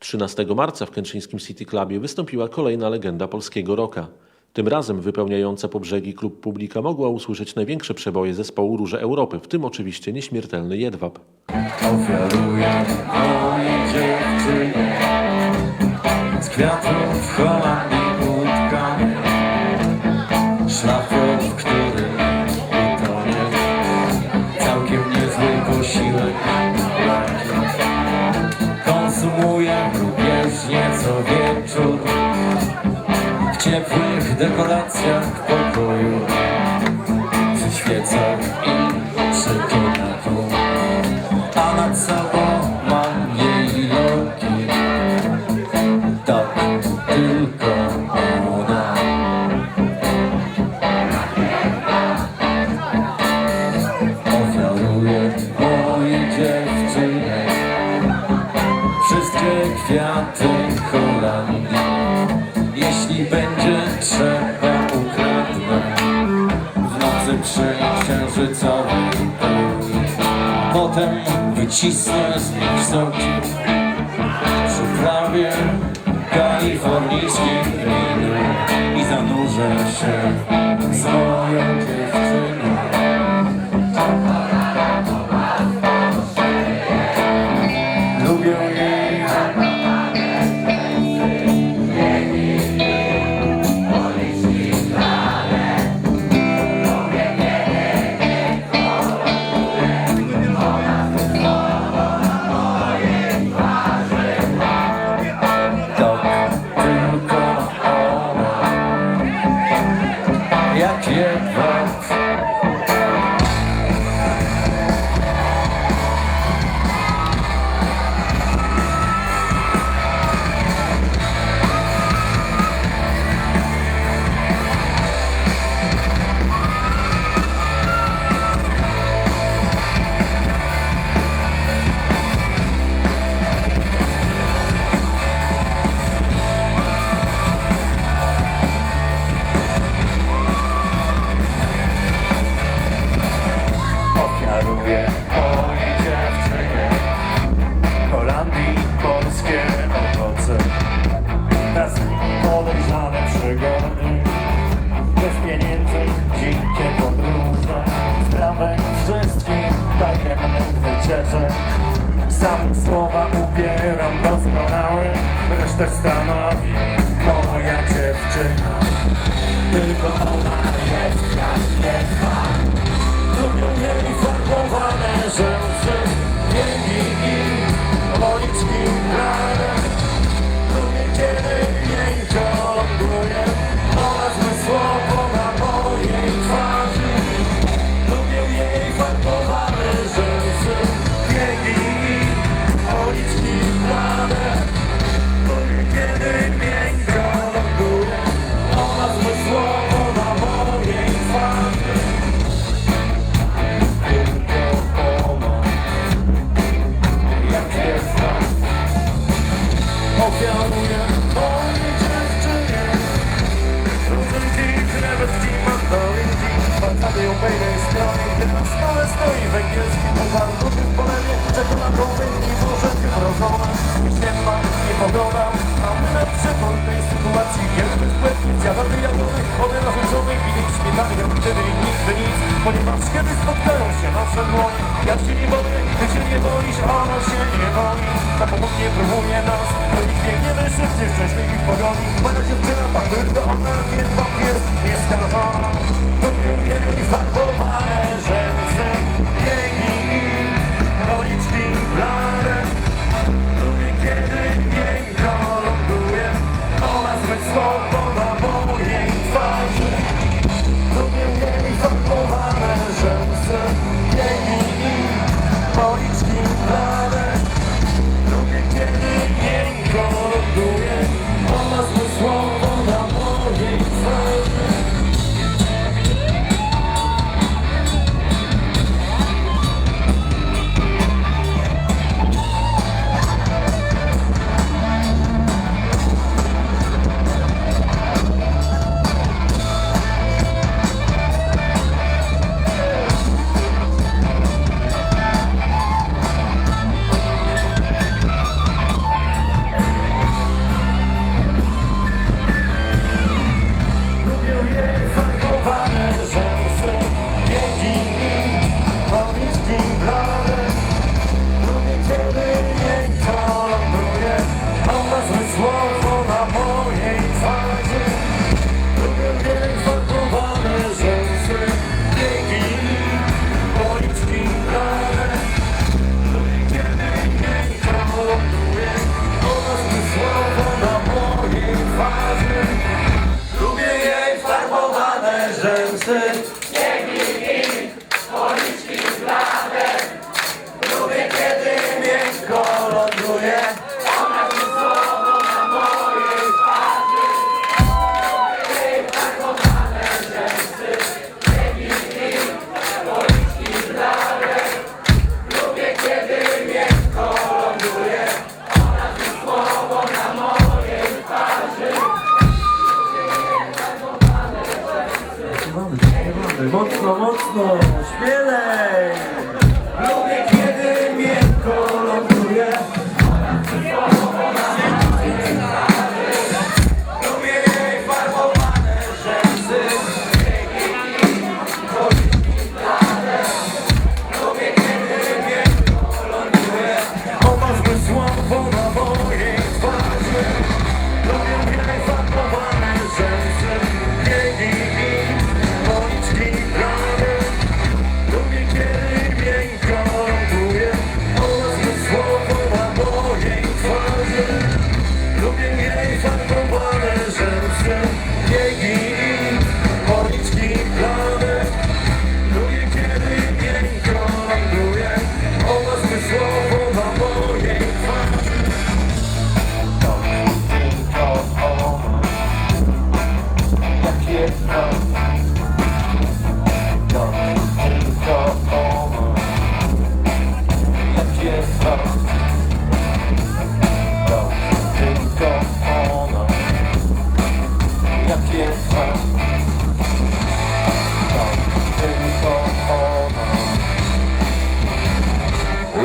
13 marca w Kętrzyńskim City Clubie wystąpiła kolejna legenda polskiego rocka. Tym razem wypełniająca po brzegi klub publika mogła usłyszeć największe przeboje zespołu Róże Europy, w tym oczywiście nieśmiertelny Jedwab. Ofiaruję mojej dziewczynie Z kwiatów Holandii Ciepłych dekoracjach pokoju. Przy świecach i przy konaku. A nad sobą mam jej logi Tak tylko ona. Ofiaruję mojej dziewczynie Wszystkie kwiaty pełni Potem wycisnę z nich soki Przy trawie kalifornijskich win I zanurzę się z moją Jak jedwab stanowi moja dziewczyna. Tylko ona jest jak jedna Lubią mieli farbowane rzęsy Biegi i policzki blade nie ma, nie pogoda Mamy lepsze po tej sytuacji Wielby sklepnik, zjadamy jagody One narzeczonej i śmietany jak wtedy nigdy nic. Ponieważ kiedy spotkają się nasze dłonie Ja się nie boję, ty się nie boisz, a ona się nie boi. Na pomoc nie próbuje nas To nikt biegniemy szybciej, szczęśliwi w pogoni Moja dziewczyna, tak tylko ona nie papier Jest skarbana Lubię jej farbowane rzęsy Biegi Lubię jej farbowane rzęsy.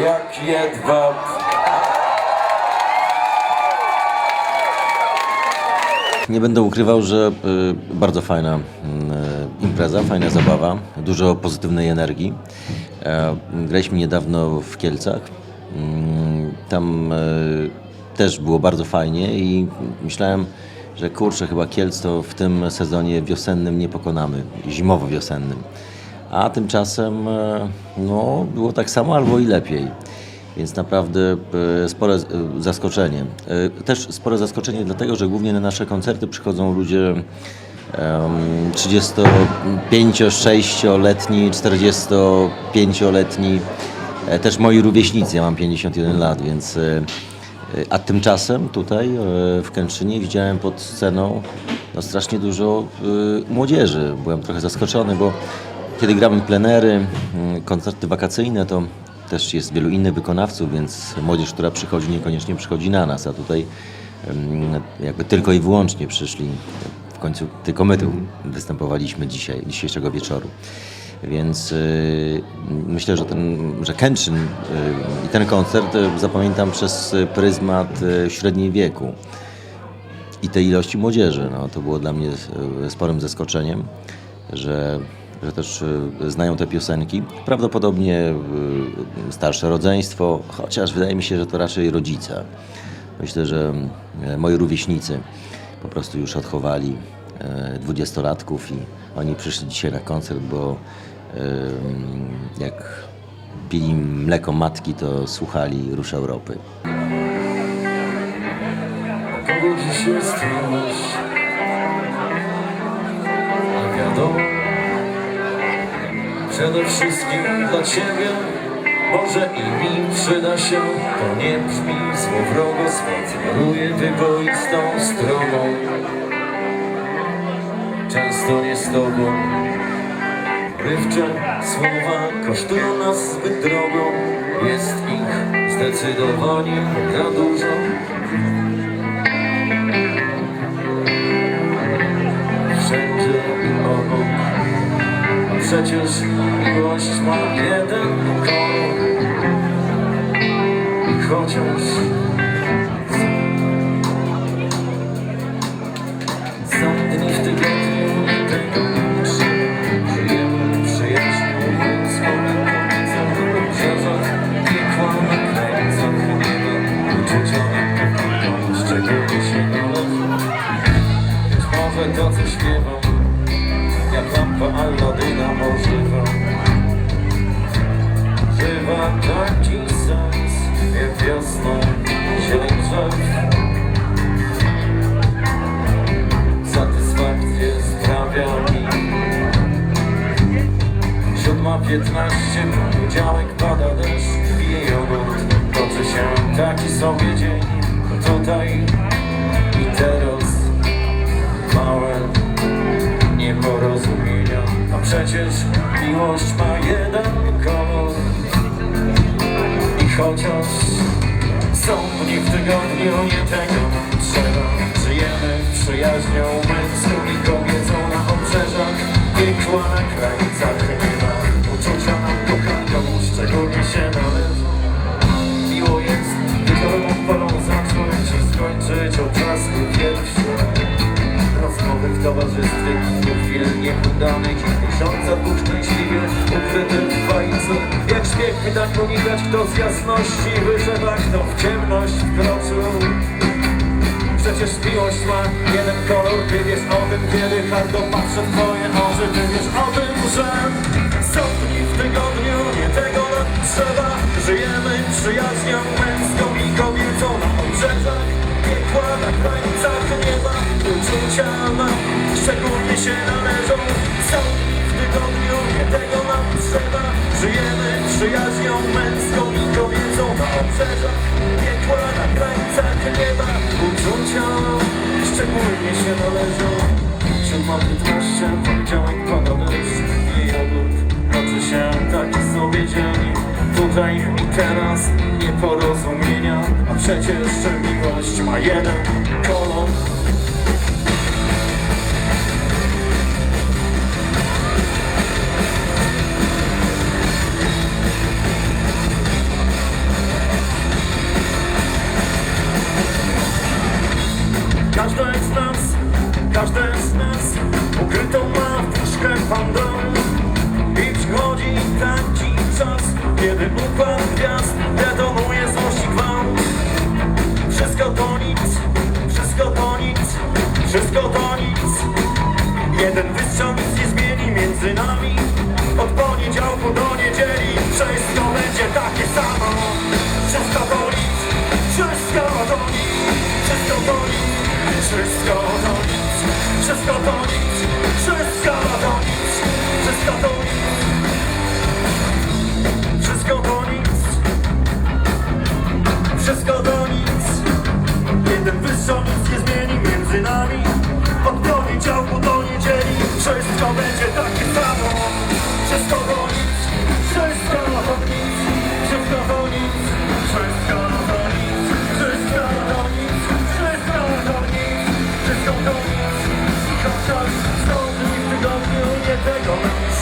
Jak jedwab Nie będę ukrywał, że y, bardzo fajna y, impreza, fajna zabawa, dużo pozytywnej energii. E, graliśmy niedawno w Kielcach. Mm, Tam y, też było bardzo fajnie i myślałem, że kurczę, chyba Kielc to w tym sezonie wiosennym nie pokonamy, zimowo-wiosennym. A tymczasem e, no, było tak samo albo i lepiej. Więc naprawdę e, spore e, zaskoczenie. Też spore zaskoczenie dlatego, że głównie na nasze koncerty przychodzą ludzie em, 35, 6-letni, 45-letni, e, też moi rówieśnicy, ja mam 51 lat, więc a tymczasem tutaj w Kętrzynie widziałem pod sceną no, strasznie dużo młodzieży. Byłem trochę zaskoczony, bo kiedy gramy plenery, mm, koncerty wakacyjne, to też jest wielu innych wykonawców, więc młodzież, która przychodzi, niekoniecznie przychodzi na nas, a tutaj em, jakby tylko i wyłącznie przyszli. W końcu tylko my tu występowaliśmy dzisiaj, dzisiejszego wieczoru. Więc y, myślę, że ten, że Kętrzyn y, i ten koncert y, zapamiętam przez pryzmat y, średniej wieku i tej ilości młodzieży. No, to było dla mnie sporym zaskoczeniem, że, że też e, znają te piosenki. Prawdopodobnie e, starsze rodzeństwo, chociaż wydaje mi się, że to raczej rodzice. Myślę, że e, moi rówieśnicy po prostu już odchowali dwudziestolatków i oni przyszli dzisiaj na koncert, bo jak pili mleko matki, to słuchali Rusz Europy. Kogo dziś jesteś? A wiadomo Przede wszystkim dla Ciebie. Może i mi przyda się To. Nie brzmi złowrogo Spaceruję wyboistą stroną Często nie z Tobą. Rywcze słowa kosztują nas zbyt drogo Jest ich zdecydowanie za dużo przecież miłość ma jeden. I chociaż piętnaście Poniedziałek pada deszcz i jogurt. Toczy się taki sobie dzień Tutaj i teraz. Małe nieporozumienia A przecież miłość ma jeden kolor. I chociaż są w nich tygodniu nie tego trzeba. Żyjemy przyjaźnią męską i kobiecą na obrzeżach Piekła na kraju. Kto z jasności wyszedł, a kto w ciemność wkroczył Przecież miłość ma jeden kolor, ty wiesz o tym, kiedy hardo patrzę w twoje oczy Ty wiesz o tym, że są dni w tygodniu, nie tego nam trzeba. Żyjemy przyjaźnią męską i kobiecą na obrzeżach Piekła na krańcach nieba, uczucia nam szczególnie się należą. Są dni w tygodniu, nie tego nam trzeba Żyjemy przyjaźnią męską i kobiecą. Na obrzeżach Piekła na krańcach nieba, uczucia szczególnie się należą. Siódma piętnaście, poniedziałek pada deszcz i jogurt Toczy się taki sobie dzień. Tutaj i teraz nieporozumienia. A przecież miłość ma jeden kolor just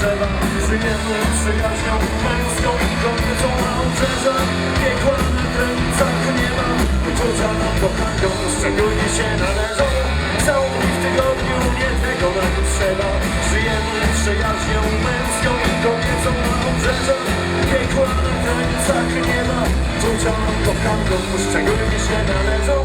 trzeba Żyjemy przyjaźnią męską i kobiecą na obrzeżach Piekła na granicach nieba Uczucia nam kochają Szczególnie się należą. Dni w tygodniu Nie tego nam trzeba Żyjemy przyjaźnią męską i kobiecą na obrzeżach Piekła na granicach nieba Uczucia nam kochają Szczególnie się należą